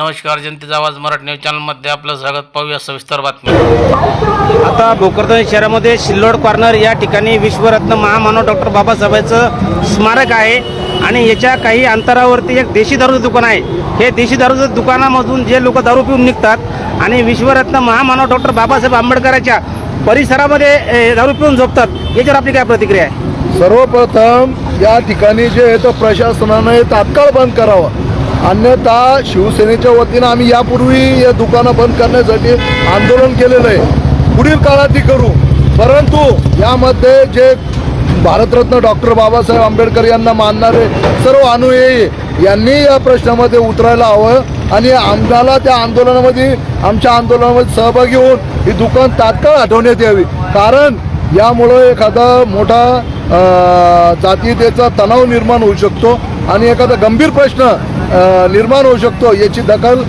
नमस्कार जनतेचा आवाज मराठी न्यूज चॅनलमध्ये आपलं स्वागत. पाहूया सविस्तर बातमी आता भोकरदन शहरामध्ये सिल्लोड कॉर्नर या ठिकाणी विश्वरत्न महामानव डॉक्टर बाबासाहेबांचं स्मारक आहे. आणि याच्या काही अंतरावरती एक देशी दारूचं दुकान आहे. हे देशी दारूचं दुकानामधून जे लोक दारू पिऊन निघतात आणि विश्वरत्न महामानव डॉक्टर बाबासाहेब आंबेडकरांच्या परिसरामध्ये ए, दारू पिऊन झोपतात. याच्यावर आपली काय प्रतिक्रिया आहे? सर्वप्रथम या ठिकाणी जे आहे तर प्रशासनानं तात्काळ बंद करावं. अन्यथा शिवसेनेच्या वतीनं आम्ही यापूर्वी या दुकानं बंद करण्यासाठी आंदोलन केलेलं आहे. पुढील काळात ती करू. परंतु यामध्ये जे भारतरत्न डॉक्टर बाबासाहेब आंबेडकर यांना मानणारे सर्व अनुयायी यांनी या प्रश्नामध्ये उतरायला हवं आणि आम्हाला त्या आंदोलनामध्ये आमच्या आंदोलनामध्ये सहभागी होऊन ही दुकान तात्काळ हटवण्यात यावी. कारण यामुळं एखादा मोठा जातीतेचा जातीयतेचा तणाव निर्माण होऊ शकतो आणि एखादा गंभीर प्रश्न निर्माण होऊ शकतो याची दखल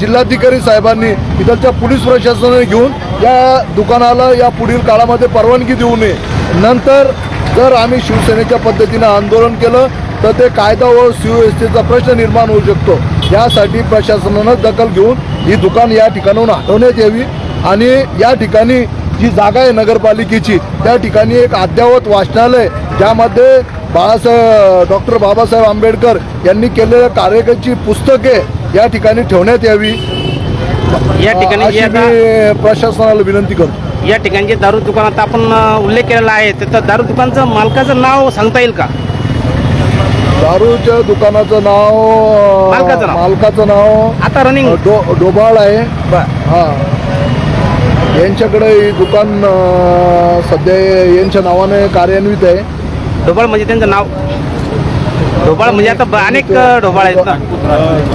जिल्हाधिकारी साहेबांनी इथलच्या पोलीस प्रशासनाने घेऊन या दुकानाला या पुढील काळामध्ये परवानगी देऊ नये. नंतर जर आम्ही शिवसेनेच्या पद्धतीनं आंदोलन केलं तर ते कायदा व सुव्यवस्थेचा प्रश्न निर्माण होऊ शकतो. यासाठी प्रशासनानं दखल घेऊन ही दुकान या ठिकाणाहून हटवण्यात यावी आणि या ठिकाणी जी जागा आहे नगरपालिकेची त्या ठिकाणी एक अद्ययावत वाचनालय ज्यामध्ये बाळासाहेब डॉक्टर बाबासाहेब आंबेडकर यांनी केलेल्या कार्यकाची पुस्तके या ठिकाणी ठेवण्यात यावी. या ठिकाणी प्रशासनाला विनंती करतो. या ठिकाणी जे दारू दुकानात आपण उल्लेख केलेला आहे. तर दारू दुकानचं मालकाचं नाव सांगता येईल का? दारूच्या दुकानाचं नाव मालकाचं नाव. मालकाचं नाव आता रनिंग डोबाळ आहे. हा. यांच्याकडे दुकान सध्या यांच्या नावाने कार्यान्वित आहे. ढोबाळ म्हणजे त्यांचं नाव. ढोबाळ म्हणजे आता अनेक ढोबाळ आहेत ना.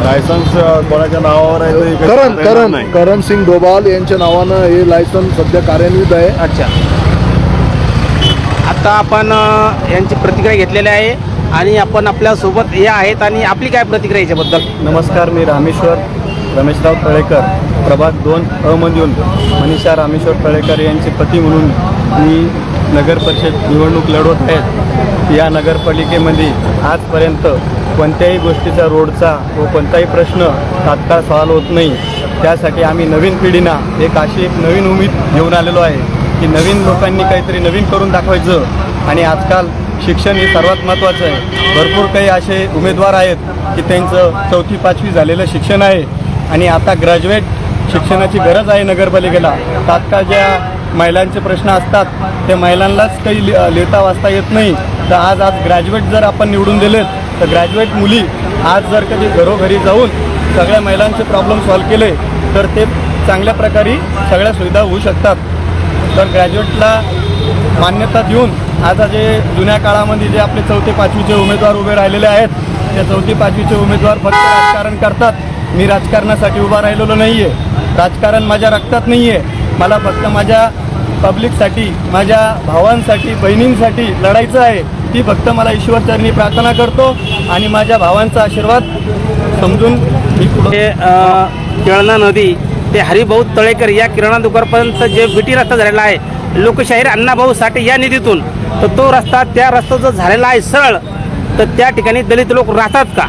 लायसन्स कोणाच्या नावावर आहे ते करण करण नाही. करण सिंग डोबाल यांच्या नावानं हे लायसन्स सध्या कार्यान्वित आहे. अच्छा. आता आपण अ, यांची प्रतिक्रिया घेतलेली आहे आणि आपण आपल्यासोबत हे आहेत आणि आपली काय प्रतिक्रिया याच्याबद्दल? नमस्कार मी रामेश्वर रमेशराव तळेकर प्रभाग दोन अ मधून मनीषा रामेश्वर तळेकर यांचे पती म्हणून मी नगर परिषद निवडणूक लढवत आहेत या नगरपालिकेमध्ये आजपर्यंत कोणत्याही गोष्टीचा रोडचा व कोणताही प्रश्न तात्काळ सॉल्व होत नाही. त्यासाठी आम्ही नवीन पिढीना एक अशी एक नवीन उमेद घेऊन आलेलो आहे की नवीन लोकांनी काहीतरी नवीन करून दाखवायचं आणि आजकाल शिक्षण हे सर्वात महत्त्वाचं आहे. भरपूर काही असे उमेदवार आहेत की त्यांचं चौथी पाचवी झालेलं शिक्षण आहे आणि आता ग्रॅज्युएट शिक्षणाची गरज आहे नगरपालिकेला. तात्काळ ज्या महिलांचे प्रश्न असतात ते महिलांनाच काही लि- लिहिता वाचता येत नाही. तर आज आज ग्रॅज्युएट जर आपण निवडून दिलेत तर ग्रॅज्युएट मुली आज जर कधी घरोघरी जाऊन सगळ्या महिलांचे प्रॉब्लेम सॉल्व केले तर ते चांगल्या प्रकारे सगळ्या सुविधा होऊ शकतात. तर ग्रॅज्युएटला मान्यता देऊन आता जे जुन्या काळामध्ये जे आपले चौथे पाचवीचे उमेदवार उभे राहिलेले आहेत त्या चौथी पाचवीचे उमेदवार फक्त राजकारण करतात. मी राजकारणासाठी उभा राहिलेलो नाही आहे राजकारण माझ्या रक्तात नाही आहे मला फक्त माझ्या पब्लिकसाठी माझ्या भावांसाठी बहिणींसाठी लढायचं आहे ती फक्त मला ईश्वरचरणी प्रार्थना करतो आणि माझ्या भावांचा आशीर्वाद समजून मी पुढे केळणा नदी ते हरिभाऊ तळेकर या किराणा दुकानपर्यंत जे बीटी रस्ता झालेला आहे लोकशाहीर अण्णाभाऊ साठे या निधीतून तर तो रस्ता त्या रस्ता जो झालेला आहे सरळ तर त्या ठिकाणी दलित लोक राहतात का?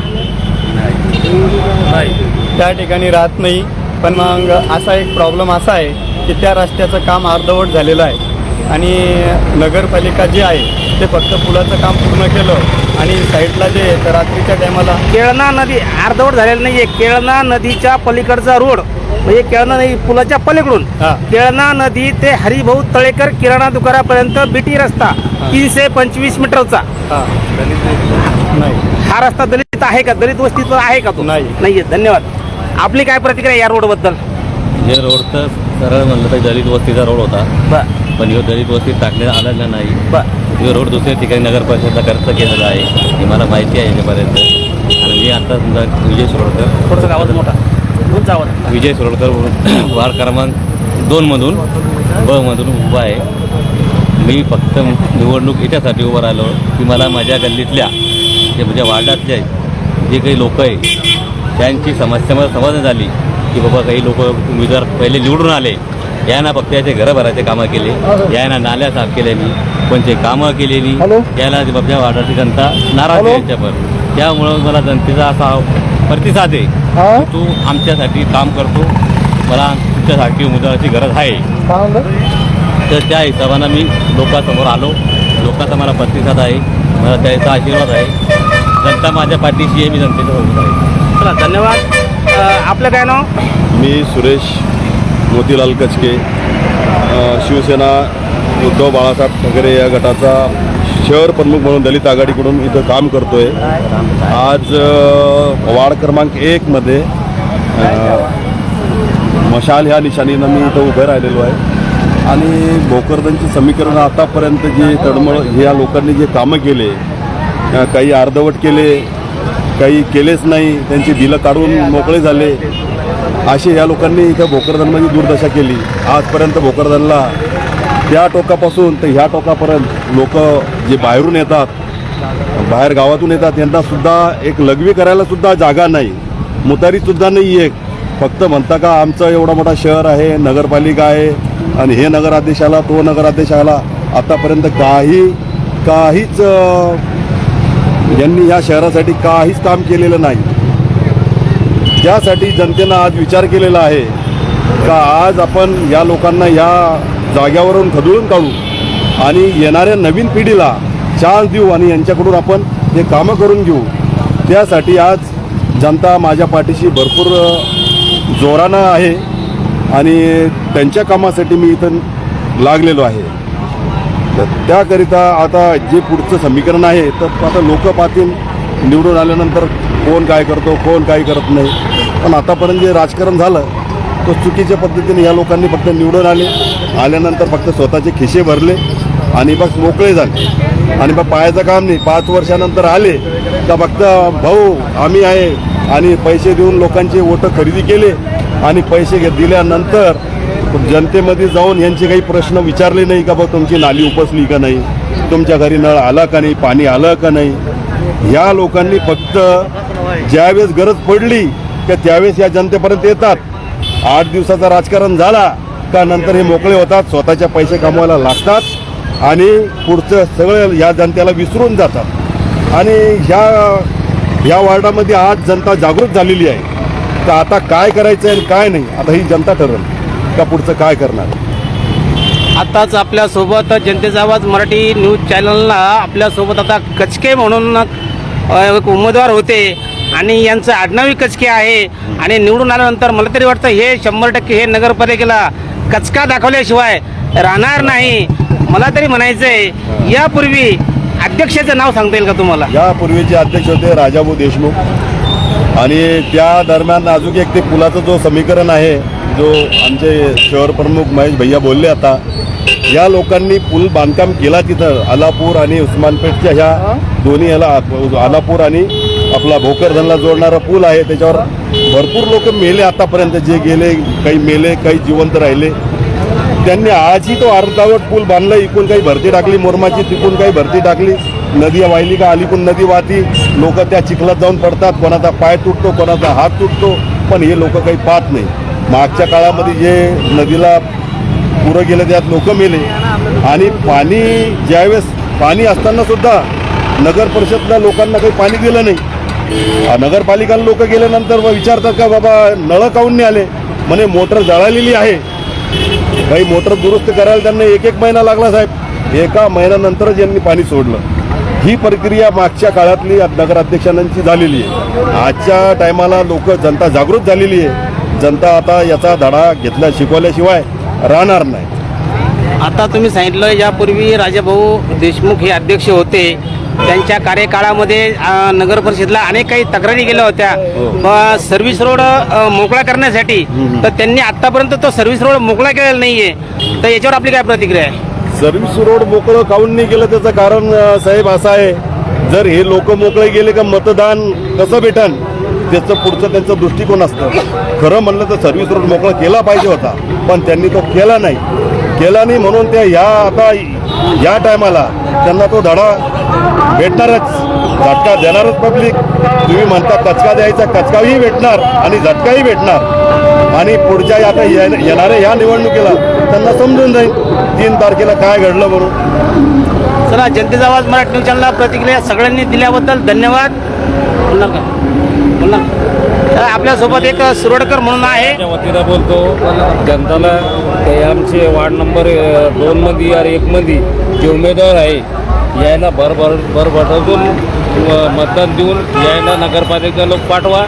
त्या ठिकाणी राहत नाही. पण मग असा एक प्रॉब्लेम असा आहे की त्या रस्त्याचं काम अर्धवट झालेलं आहे. आणि नगरपालिका जे आहे ते फक्त पुलाचं काम पूर्ण केलं आणि साईडला जे आहे, तर रात्रीच्या टायमाला केळणा नदी अर्धवट झालेला नाहीये. केळणा नदीच्या पलीकडचा रोड म्हणजे केळणा नदी पुलाच्या पलीकडून. केळणा नदी ते हरिभाऊ तळेकर किराणा दुकानापर्यंत बीटी रस्ता तीनशे पंचवीस मीटरचा. हां. नाही. हा रस्ता दलित आहे का? दलित वस्तीचा आहे का तो? नाही. नाहीये. धन्यवाद. आपली काय प्रतिक्रिया या रोडबद्दल हे रोड तर सरळ म्हणलं तर दलित वस्तीचा रोड होता. बर. पण ह्यो दलित वस्तीत टाकण्यात आलेला नाही. बर. ह्यो रोड दुसऱ्या ठिकाणी नगर परिषदला खर्च केलेला आहे. ही मला माहिती आहे याच्यापर्यंत आणि मी आता समजा विजय सुरोडकर थोडंसं आवाज मोठा. आवाज विजय सुरोडकर वार्ड क्रमांक दोनमधून ब मधून उभा आहे. मी फक्त निवडणूक याच्यासाठी उभं राहिलो की मला माझ्या गल्लीतल्या जे माझ्या वार्डातले जे काही लोक आहे त्यांची समस्या मला समजणं झाली की बाबा काही लोक उमेदवार पहिले निवडून आले. यांना फक्त याचे घरं भरायचे कामं केले. यांना नाल्या साफ केल्या मी कोणते कामं केलेली? याला माझ्या वार्डाची जनता नाराज? आहे यांच्यावर त्यामुळं मला जनतेचा असा प्रतिसाद आहे. तू आमच्यासाठी काम करतो. मला तुमच्यासाठी उमेदवाराची गरज आहे. तर त्या हिशोबानं मी लोकांसमोर आलो. लोकांचा मला प्रतिसाद आहे. मला त्याचा आशीर्वाद आहे. जनता माझ्या पाठीशी आहे. मी जनतेच्या सोबत आहे. चला धन्यवाद. आपलं काय नाव? मी सुरेश मोतीलाल कचके शिवसेना उद्धव बाळासाहेब ठाकरे या गटाचा शहर प्रमुख म्हणून दलित आघाडीकडून इथं काम करतोय. आज वार्ड क्रमांक एकमध्ये मशाल ह्या निशाणीनं मी इथं उभे राहिलेलो आहे. आणि भोकरदनची समीकरण आतापर्यंत जे तडमळ ह्या लोकांनी जे कामं केले काही अर्धवट केले काही केलेच नाही त्यांची बिलं काढून मोकळे झाले. असे या लोकांनी इथं भोकरदनमध्ये दुर्दशा केली. आजपर्यंत भोकरदनला त्या टोकापासून तर ह्या टोकापर्यंत लोक जे बाहेरून येतात बाहेर गावातून येतात यांना सुद्धा एक लघवी करायला सुद्धा जागा नाही. मुतारीसुद्धा नाही एक. फक्त म्हणता का आमचं एवढा मोठा शहर आहे नगरपालिका आहे आणि हे नगराध्यक्ष आला तो नगराध्यक्ष आला आतापर्यंत काही काहीच यांनी या शहरासाठी काहीच काम केलेलं नाही. त्यासाठी जनतेनं आज विचार केलेला आहे का आज आपण या लोकांना या जाग्यावरून खदळून काढू आणि येणाऱ्या नवीन पिढीला चान्स देऊ आणि यांच्याकडून आपण हे कामं करून घेऊ. त्यासाठी आज जनता माझ्या पाठीशी भरपूर जोरानं आहे आणि त्यांच्या कामासाठी मी इथं लागलेलो आहे. तर त्याकरिता आता जे पुढचं समीकरण आहे तर आता लोक पाहतील निवडून आल्यानंतर कोण काय करतो कोण काय करत नाही. पण आतापर्यंत जे राजकारण झालं तो चुकीच्या पद्धतीने या लोकांनी फक्त निवडून आले. आल्यानंतर फक्त स्वतःचे खिसे भरले आणि बस मोकळे झाले. आणि मग पायाचं काम नाही. पाच वर्षानंतर आले तर फक्त भाऊ आम्ही आहे. आणि पैसे देऊन लोकांचे वोटं खरेदी केले आणि पैसे दिल्यानंतर जनतेमध्ये जाऊन यांचे काही प्रश्न विचारले नाही का बा तुमची नाली उपसली का नाही? तुमच्या घरी नळ आला का नाही? पाणी आलं का नाही? या लोकांनी फक्त ज्यावेळेस गरज पडली का त्यावेळेस या जनतेपर्यंत येतात. आठ दिवसाचा राजकारण झाला का नंतर हे मोकळे होतात स्वतःच्या पैसे कमवायला लागतात आणि पुढचं सगळं या जनतेला विसरून जातात. आणि ह्या या वार्डामध्ये आज जनता जागृत झालेली आहे. तर आता काय करायचं आहे आणि काय नाही आता ही जनता ठरवली. का पुढचं काय करणार? आताच आपल्यासोबत जनतेचा आवाज मराठी न्यूज चॅनलला आपल्यासोबत आता कचके म्हणून एक उमेदवार होते आणि यांचं आडनावी कचके आहे आणि निवडून आल्यानंतर मला तरी वाटतं हे शंभर टक्के हे नगरपालिकेला कचका दाखवल्याशिवाय राहणार नाही. मला तरी म्हणायचं आहे यापूर्वी अध्यक्षाचं नाव सांगता येईल का तुम्हाला? यापूर्वीचे अध्यक्ष होते राजाभाऊ देशमुख आणि त्या दरम्यान अजून एक ते पुलाचं जो समीकरण आहे जो आमचे शहर प्रमुख महेश भैया बोलले आता या लोकांनी पूल बांधकाम केला तिथं आलापूर आणि उस्मानपेठच्या ह्या दोन्ही ह्याला आलापूर आणि आपला भोकरधनला जोडणारा पूल आहे त्याच्यावर भरपूर लोक मेले आतापर्यंत जे गेले काही मेले काही जिवंत राहिले. त्यांनी आजही तो अर्धावट पूल बांधला इकून काही भरती टाकली मोरमाची तिकून काही भरती टाकली. नदी वाहिली का अलीकून नदी वाहती. लोक त्या चिखलात जाऊन पडतात कोणाचा पाय तुटतो कोणाचा हात तुटतो पण हे लोक काही पाहत नाही. मागच्या काळामध्ये जे नदीला पुरं गेलं त्यात लोक मेले. आणि पाणी ज्यावेळेस पाणी असताना सुद्धा नगर परिषदला लोकांना काही पाणी दिलं नाही. नगरपालिकाला लोक गेल्यानंतर विचारतात का बाबा नळं काऊन नाही आले? म्हणे मोटर जळालेली आहे. काही मोटर दुरुस्त करायला त्यांना एक एक महिना लागला साहेब. एका महिन्यानंतरच यांनी पाणी सोडलं. ही प्रक्रिया मागच्या काळातली नगराध्यक्षांची झालेली आहे. आजच्या टायमाला लोक जनता जागृत झालेली आहे. जनता आता याचा धडा घेतल्या शिकवल्याशिवाय राहणार नाही. आता तुम्ही सांगितलं यापूर्वी राजाभाऊ देशमुख हे अध्यक्ष होते त्यांच्या कार्यकाळामध्ये नगर परिषदला अनेक काही तक्रारी गेल्या होत्या. सर्व्हिस रोड अ, मोकळा करण्यासाठी तर त्यांनी आतापर्यंत तो सर्व्हिस रोड मोकळा केलेला नाहीये. तर याच्यावर आपली काय प्रतिक्रिया आहे? सर्व्हिस रोड मोकळं काऊन नाही केलं? त्याचं कारण साहेब असं आहे. जर हे लोक मोकळे गेले का मतदान कसं भेटन? त्याचं पुढचं त्यांचं दृष्टिकोन असतं. खरं म्हणलं तर सर्व्हिस रोड मोकळा केला पाहिजे होता पण त्यांनी तो केला नाही. केला नाही म्हणून त्या या आता या टायमाला त्यांना तो धडा भेटणारच. झटका देणारच पब्लिक. तुम्ही म्हणता कचका द्यायचा कचकाही भेटणार आणि झटकाही भेटणार. आणि पुढच्या आता येणाऱ्या या निवडणुकीला त्यांना समजून जाईल तीन तारखेला काय घडलं म्हणून. चला जनतेचा आवाज मराठी न्यूज चॅनलला प्रतिक्रिया सगळ्यांनी दिल्याबद्दल धन्यवाद बोलणार का बोलणार तर आपल्यासोबत एक सुरडकर म्हणून आहे. वतीनं बोलतो जनताला ते आमचे वार्ड नंबर दोनमध्ये दोन मध्ये या एक मध्ये जे उमेदवार आहे यायला भर भर भरभराटून अ, मतदान देऊन यायला नगरपालिका लोक पाठवा.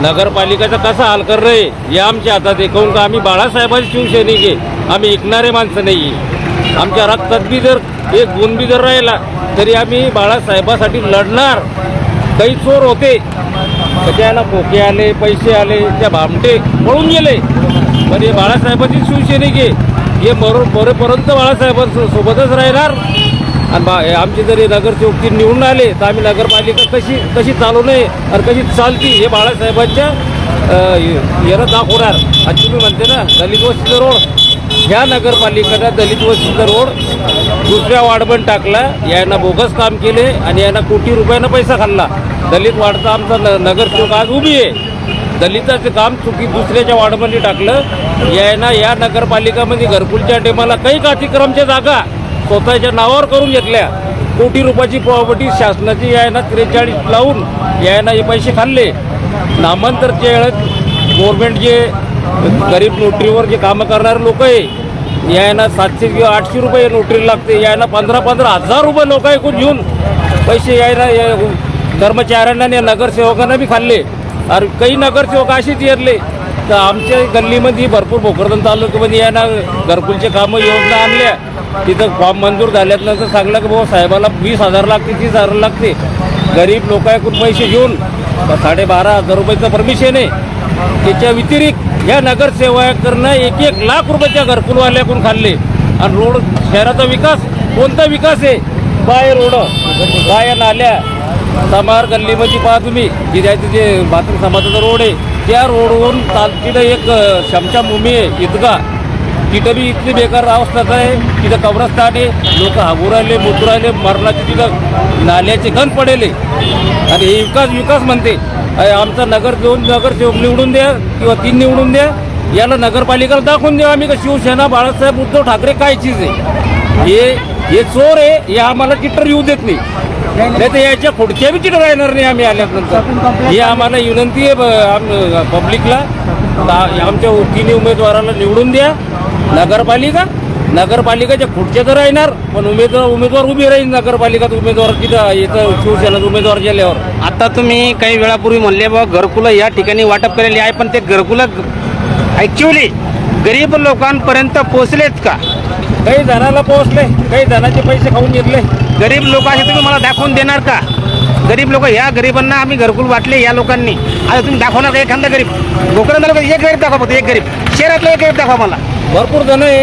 नगरपालिकेचा कसा हाल कर रे हे आमच्या हातात आहे. का आम्ही बाळासाहेबांची शिवसैनिक आहे? आम्ही ऐकणारे माणसं नाही. आहे आमच्या रक्तात बी जर एक गुण बी जर राहिला तरी आम्ही बाळासाहेबासाठी लढणार. काही चोर होते तर त्याला खोके आले पैसे आले त्या भामटे पळून गेले. पण हे बाळासाहेबांची शिवसैनिक आहे हे मरो मरेपर्यंत बाळासाहेबांसोबतच राहणार. आणि बा आमचे जरी नगरसेवक ती निवडून आले तर आम्ही नगरपालिका कशी कशी चालू नये आणि कशी चालती हे बाळासाहेबांच्या यानं दाखवणार. आणि तुम्ही म्हणते ना दलित वस्तीचा रोड. ह्या नगरपालिकेला दलित वस्तीचा रोड दुसऱ्या वार्डमध्ये टाकला यानं बोगस काम केले आणि यानं कोटी रुपयानं पैसा खाल्ला. दलित वाढता आमचा न नगरसेवक आज उभी आहे. दलिताचं काम चुकी दुसऱ्याच्या वार्डमध्ये टाकलं. यानं या नगरपालिकामध्ये घरकुलच्या टेमाला काही अतिक्रमच्या जागा स्वतःच्या नावावर करून घेतल्या. कोटी रुपयाची प्रॉपर्टी शासनाची यायनं त्रेचाळीस लावून यायनं हे पैसे खाल्ले. नामांतरच्या वेळेत गव्हर्मेंट जे गरीब नोटरीवर जे कामं करणारे लोक आहे यायना सातशे किंवा आठशे रुपये नोटरी लागते. यायना पंधरा पंधरा हजार रुपये लोक ऐकून घेऊन पैसे यायला या कर्मचाऱ्यांना आणि या नगरसेवकांना बी खाल्ले. अरे काही नगरसेवक असेच येरले. तर आमच्या गल्लीमध्ये भरपूर भोकरदन तालुक्यामध्ये यायना घरकुलचे कामं योजना आणल्या. तिथं फॉर्म मंजूर झाल्यानंतर सांगलं की बाबा साहेबाला वीस हजार लागते तीस हजार लागते. गरीब लोक ऐकून पैसे घेऊन साडेबारा हजार रुपयाचं परमिशन आहे. त्याच्या व्यतिरिक्त या नगरसेवकांना एक एक लाख रुपयाच्या घरकुलवाल्याकडून खाल्ले. आणि रोड शहराचा विकास कोणता विकास आहे? बाय रोड बाय नाल्या समार गल्लीमध्ये पहा तुम्ही जिथे तिथे बाथरूम समाजाचा रोड आहे. त्या रोडवरून ताल तिथं एक अ, शमशा भूमी आहे इतका तिथं बी इतकी बेकार अवस्था आहे तिथं कब्रस्तान आहे लोक हागू राहिले मुतू राहिले मरणाचे तिथं नाल्याचे गण पडेले आणि हे विकास विकास म्हणते. आमचा नगर दोन नगरसेवक निवडून द्या किंवा तीन निवडून द्या. याला नगरपालिकेला दाखवून द्या आम्ही का शिवसेना बाळासाहेब उद्धव ठाकरे काय चीज आहे? हे हे चोर आहे हे आम्हाला चिट्टर येऊ देत नाही. नाही तर याच्या पुढच्या बी चिटर राहणार नाही आम्ही आल्यानंतर. ही आम्हाला विनंती आहे पब्लिकला. आमच्या तिन्ही उमेदवाराला निवडून द्या. नगरपालिका नगरपालिकेच्या पुढच्या तर राहणार पण उमेदवार उमेदवार उभी राहील नगरपालिकात उमेदवार तिथं येतं शिवसेनेत उमेदवार गेल्यावर. आता तुम्ही काही वेळापूर्वी म्हणले बा घरकुलं या ठिकाणी वाटप केलेली आहे पण ते घरकुलं ॲक्च्युली गरीब लोकांपर्यंत पोचलेत का? काही जणाला पोहोचले काही जणाचे पैसे खाऊन घेतले. गरीब लोक असे तुम्ही मला दाखवून देणार का? गरीब लोक ह्या गरिबांना आम्ही घरकुल वाटले या लोकांनी. आता तुम्ही दाखवणार का एखादा गरीब? गोकर्ण तालुक्यात एक गरीब दाखवा फक्त एक गरीब. शहरातला एक गरीब दाखवा मला. भरपूर जण आहे.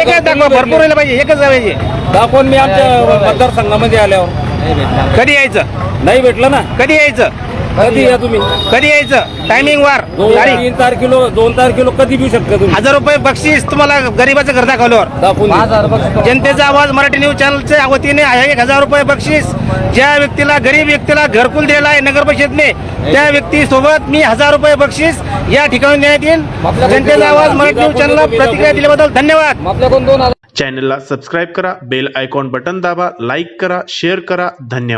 एकच दाखवा भरपूर राहिलं पाहिजे एकच पाहिजे दाखवून मी आमच्या मतदारसंघामध्ये आल्यावर. कधी यायचं? नाही भेटलं ना. कधी यायचं? कधी या तुम्ही? कधी यायचं? टायमिंग वार. दोन तारीख. तीन तारखेलो दोन तारखेलो कधी देऊ शकता तुम्ही? हजार रुपये बक्षीस तुम्हाला गरीबाचं घर दाखवल्यावर. दाखवून. जनतेचा आवाज मराठी न्यूज चॅनलच्या वतीने आहे. एक हजार रुपये बक्षीस. ज्या व्यक्तीला गरीब व्यक्तीला घरकुल दिलेला आहे नगर परिषदने त्या व्यक्ती सोबत मी हजार रुपये बक्षीस या ठिकाणी देण्यात येईल. जनतेचा आवाज मराठी न्यूज चॅनलला प्रतिक्रिया दिल्याबद्दल धन्यवाद. आपल्याकडून दोन चॅनलला सबस्क्राईब करा बेल आयकॉन बटन दाबा लाईक करा शेअर करा. धन्यवाद.